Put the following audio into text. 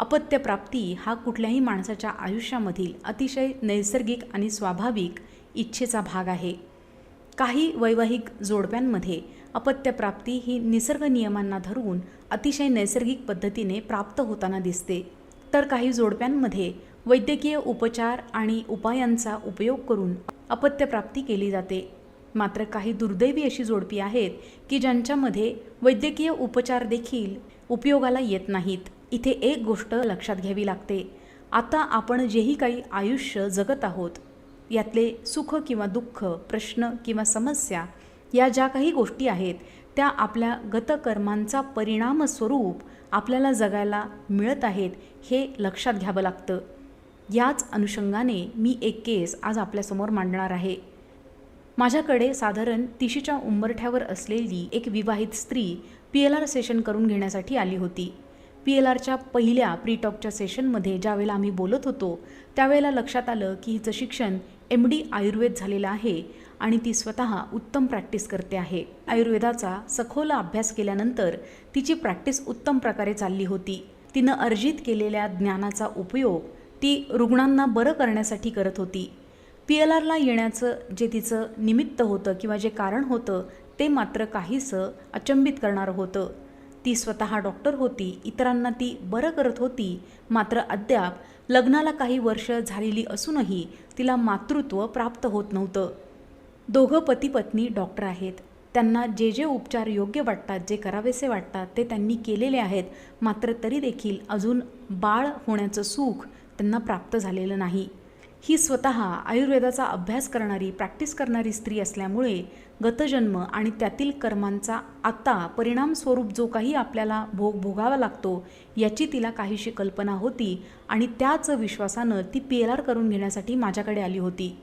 अपत्यप्राप्ती हा कुठल्याही माणसाच्या आयुष्यामधील अतिशय नैसर्गिक आणि स्वाभाविक इच्छेचा भाग आहे. काही वैवाहिक जोडप्यांमध्ये अपत्यप्राप्ती ही निसर्ग नियमांना धरून अतिशय नैसर्गिक पद्धतीने प्राप्त होताना दिसते. तर काही जोडप्यांमध्ये वैद्यकीय उपचार आणि उपायांचा उपयोग करून अपत्यप्राप्ती केली जाते. मात्र काही दुर्दैवी अशी जोडपी आहेत की ज्यांच्यामध्ये वैद्यकीय उपचार देखील उपयोगाला येत नाहीत. इथे एक गोष्ट लक्षात घ्यावी लागते. आता आपण जेही काही आयुष्य जगत आहोत यातले सुख किंवा दुःख प्रश्न किंवा समस्या या ज्या काही गोष्टी आहेत त्या आपल्या गतकर्मांचा परिणाम स्वरूप आपल्याला जगायला मिळत आहेत हे लक्षात घ्यावं लागतं. याच अनुषंगाने मी एक केस आज आपल्यासमोर मांडणार आहे. माझ्याकडे साधारण तिशीच्या उंबरठ्यावर असलेली एक विवाहित स्त्री पी एल आर सेशन करून घेण्यासाठी आली होती. पी एल आरच्या पहिल्या प्रीटॉकच्या सेशनमध्ये ज्यावेळेला आम्ही बोलत होतो त्यावेळेला लक्षात आलं की हिचं शिक्षण एम डी आयुर्वेद झालेलं आहे आणि ती स्वतः उत्तम प्रॅक्टिस करते आहे. आयुर्वेदाचा सखोल अभ्यास केल्यानंतर तिची प्रॅक्टिस उत्तम प्रकारे चालली होती. तिनं अर्जित केलेल्या ज्ञानाचा उपयोग ती रुग्णांना बरं करण्यासाठी करत होती. पी एल आरला येण्याचं जे तिचं निमित्त होतं किंवा जे कारण होतं ते मात्र काहीसं अचंबित करणारं होतं. ती स्वतः डॉक्टर होती इतरांना ती बरं करत होती मात्र अद्याप लग्नाला काही वर्ष झालेली असूनही तिला मातृत्व प्राप्त होत नव्हतं. दोघं पती पत्नी डॉक्टर आहेत. त्यांना जे जे उपचार योग्य वाटतात जे करावेसे वाटतात ते त्यांनी केलेले आहेत. मात्र तरी देखील अजून बाळ होण्याचं सुख त्यांना प्राप्त झालेलं नाही. ही स्वतः आयुर्वेदाचा अभ्यास करणारी प्रॅक्टिस करणारी स्त्री असल्यामुळे गतजन्म आणि त्यातील कर्मांचा आत्ता परिणामस्वरूप जो काही आपल्याला भोग भोगावा लागतो याची तिला काहीशी कल्पना होती आणि त्याच विश्वासानं ती पी एल आर करून घेण्यासाठी माझ्याकडे आली होती.